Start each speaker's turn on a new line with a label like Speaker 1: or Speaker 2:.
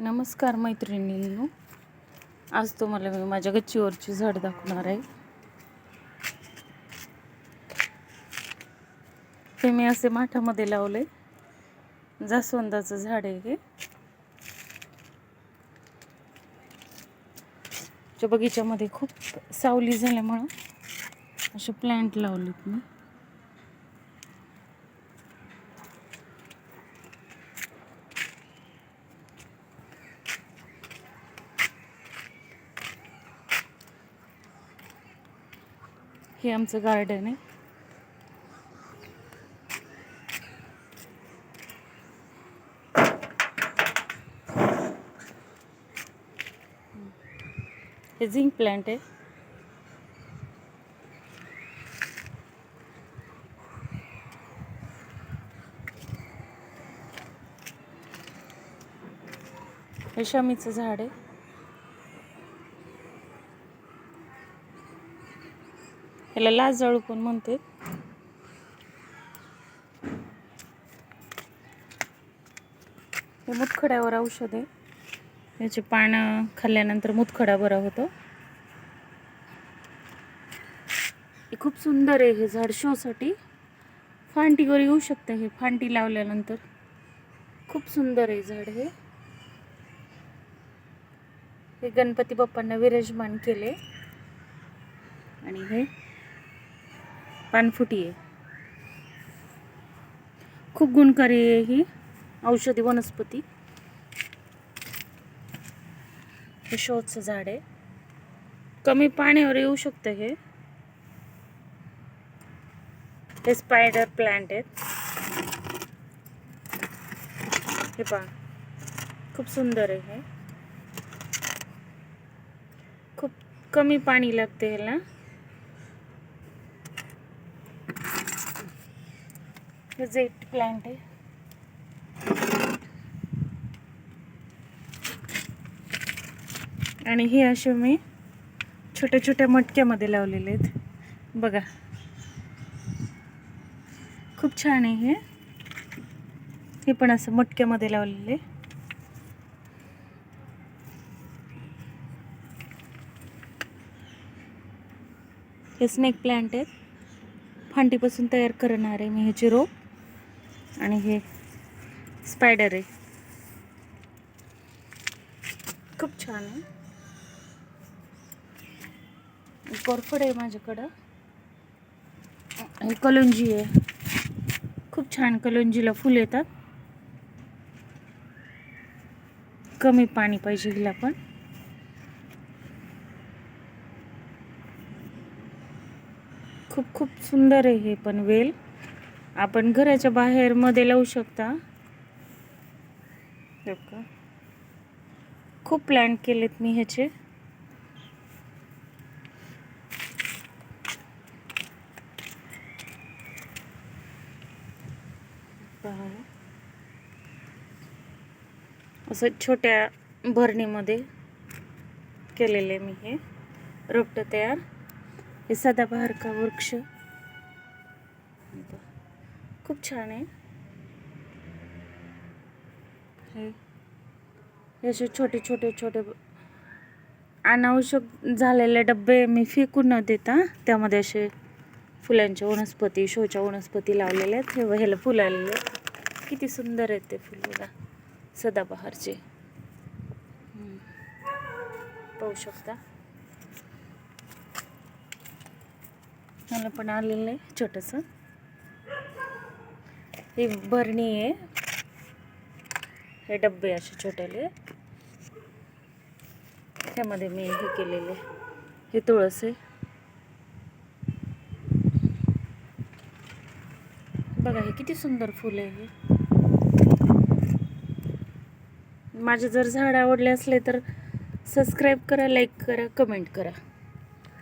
Speaker 1: नमस्कार मैत्रिणींनो. आज तुम्हाला मी माझ्या गच्चीवरची झाड दाखवणार आहे. हे मी असे माठामध्ये लावले जास्वंदाचं झाड आहे हे. च्या बगीच्यामध्ये खूप सावली झाल्यामुळं असे प्लॅन्ट लावलेत मी. हे आमचं गार्डन आहे. हे झिंक प्लांट आहे. हे शमीचं झाड आहे. त्याला लाज पण म्हणते. हे मुतखड्यावर औषध आहे. याचे पानं खाल्ल्यानंतर मुतखडा बरा होतो. हे खूप सुंदर आहे हे झाड शोसाठी. फांटीवर येऊ शकतं हे फांटी लावल्यानंतर. खूप सुंदर आहे झाड हे. हे गणपती बाप्पांना विराजमान केले. आणि हे पानफुटी आहे. खूप गुणकारी आहे ही. औषधी वनस्पती. हे शोचं झाड आहे. कमी पाण्यावर येऊ शकतं हे. हे प्लांट हे खूप सुंदर हे. खूप कमी पाणी लागते ह्याला. हे जेट प्लांट आहे. आणि हे असे मी छोट्या छोट्या मटक्यामध्ये लावलेले आहेत. बघा. खूप छान आहे हे. हे पण असं मटक्यामध्ये लावलेले. हे स्नेक प्लांट आहेत. फांटीपासून तयार करणार आहे मी ह्याचे रोप. आणि हे स्पायडर आहे. खूप छान आहे. कोरफड आहे माझ्याकडं. आणि कलोंजी आहे. खूप छान कलोंजीला फुल येतात. कमी पाणी पाहिजे हिला पण. खूप खूप सुंदर आहे हे पण वेल. आपण घराच्या बाहेर मध्ये लावू शकता. खूप प्लॅन केलेत मी ह्याचे. असं छोट्या भरणीमध्ये केलेले मी हे. रोपटं तयार. हे सदाबहार का वृक्ष. खूप छान आहे. हे. असे छोटे छोटे छोटे अनावश्यक झालेले डब्बे मी फेकून न देता त्यामध्ये असे फुलांच्या वनस्पती शोच्या वनस्पती लावलेल्या आहेत. हे ह्याला फुलं आलेले आहेत. किती सुंदर आहेत ते फुल बघा. सदाबहारचे. पाहू शकता. मला पण आलेलं आहे छोटंसं. ही भरणी आहे. हे डब्बे असे छोटेले. ह्यामध्ये मी हे केलेले. हे तुळस आहे. बघा हे किती सुंदर फुलं आहे हे. माझे जर झाड आवडले असले तर सबस्क्राईब करा लाईक करा कमेंट करा.